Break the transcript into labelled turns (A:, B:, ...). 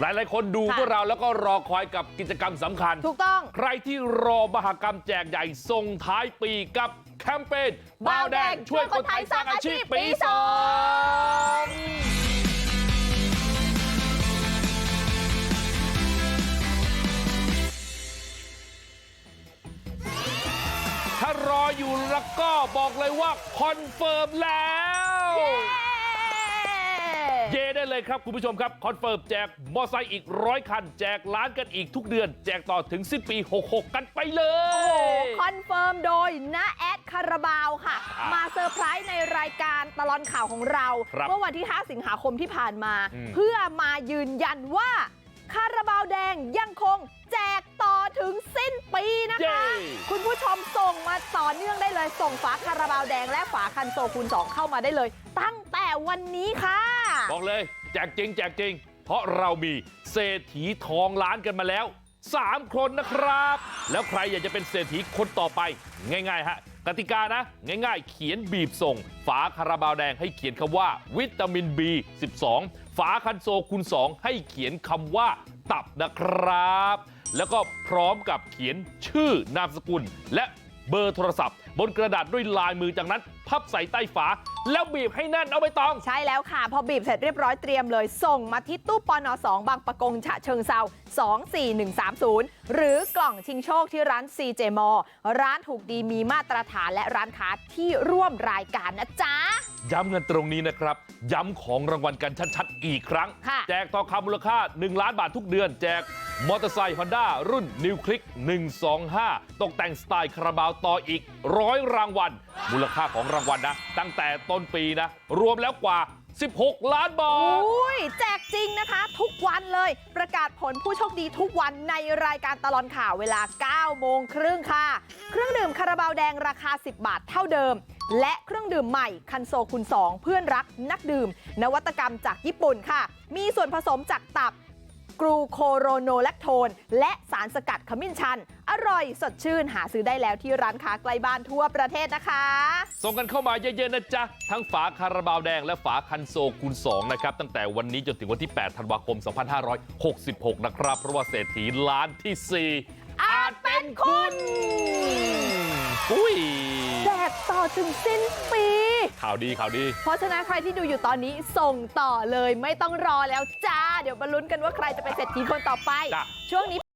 A: หลายๆคนดู
B: ค่ะ
A: พวกเราแล้วก็รอคอยกับกิจกรรมสำคัญ
B: ถูกต้อง
A: ใครที่รอมหกรรมแจกใหญ่ส่งท้ายปีกับแคมเปญบ้าวแดงช่วยคนไทยสร้างอาชีพปีสองถ้ารออยู่แล้วก็บอกเลยว่าคอนเฟิร์มแล้วเย่ ได้เลยครับคุณผู้ชมครับคอนเฟิร์มแจกมอไซค์อีกร้อยคัน แจกล้านกันอีกทุกเดือน แจกต่อถึงสิ้นปี 66 กันไปเล
B: โอ้โห
A: ย
B: คอนเฟิร์มโดยน้าแอดคาราบาวค่ะ
A: อะ
B: มาเซอร์ไพรส์ในรายการตลอนข่าวของเรา
A: ครับ
B: เมื่อวันที่ 5 สิงหาคมที่ผ่านมา
A: อืม
B: เพื่อมายืนยันว่า คาราบาวแดงยังคงแจกต่อถึงสิ้นปีนะ
A: เย้
B: คะ คุณผู้ชมส่งมาต่อเนื่องได้เลย ส่งฝาคาราบาวแดงและฝาคันโซคูณ2เข้ามาได้เลย ตั้งแต่วันนี้ค่ะ
A: บอกเลยแจกจริงแจกจริงเพราะเรามีเศรษฐีทองล้านกันมาแล้ว3คนนะครับแล้วใครอยากจะเป็นเศรษฐีคนต่อไปง่ายๆฮะกติกานะง่ายๆเขียนบีบส่งฝาคาราบาวแดงให้เขียนคำว่าวิตามิน B12 ฝาคันโซคูณ2ให้เขียนคำว่าตับนะครับแล้วก็พร้อมกับเขียนชื่อนามสกุลและ เบอร์โทรศัพท์บนกระดาษด้วยลายมือจากนั้นพับใส่ใต้ฝาแล้วบีบให้แน่นเอาไปตอง
B: ใช่แล้วค่ะ พอบีบเสร็จเรียบร้อยเตรียมเลย ส่งมาที่ตู้ปน2บางประกงฉะเชิงเซา24130 หรือกล่องชิงโชคที่ร้าน CJ m ร้านถูกดีมีมาตรฐานและร้านค้าที่ร่วมรายการนะจ๊ะ
A: ย้ำกันตรงนี้นะครับ ย้ำของรางวัลกันชัดๆ อีกครั้ง
B: ค่ะ
A: แจกทองคำมูลค่า 1 ล้านบาททุกเดือนแจก มอเตอร์ไซค์ฮอนด้ารุ่นนิวคลิก125ตกแต่งสไตล์คาราบาวต่ออีกร้อยรางวัลมูลค่าของรางวัลนะตั้งแต่ต้นปีนะ รวมแล้วกว่า 16 ล้านบาท
B: อุ้ยแจกจริงนะคะ ทุกวันเลยประกาศผลผู้โชคดีทุกวันในรายการตลอนข่าวเวลา 9 โมงครึ่งค่ะ เครื่องดื่มคาราบาวแดงราคา 10 บาทเท่าเดิม และเครื่องดื่มใหม่คันโซคุณ 2 เพื่อนรักนักดื่ม นวัตกรรมจากญี่ปุ่นค่ะ มีส่วนผสมจากตับ กรูโคโรโนแลคโทน และสารสกัดขมิ้นชัน อร่อยสดชื่นหาซื้อได้แล้วที่ร้านค้าใกล้บ้านทั่วประเทศนะคะ
A: ส่งกันเข้ามาเยอะๆนะจ๊ะ ทั้งฝาคาราบาวแดงและฝาคันโซคูณ2นะครับ ตั้งแต่วันนี้จนถึงวันที่ 8 ธันวาคม 2566 นะครับ เพราะว่าเศรษฐีล้านที่ 4
B: อาจเป็นคุณ
A: อุ้ย
B: แจกต่อถึงสิ้นปี
A: ข่าวดีข่าวดี
B: เพราะฉะนั้นใครที่ดูอยู่ตอนนี้ส่งต่อเลยไม่ต้องรอแล้วจ้า เดี๋ยวมาลุ้นกันว่าใครจะเป็นเศรษฐีคนต่อไป
A: จ้ะ
B: ช่วงนี้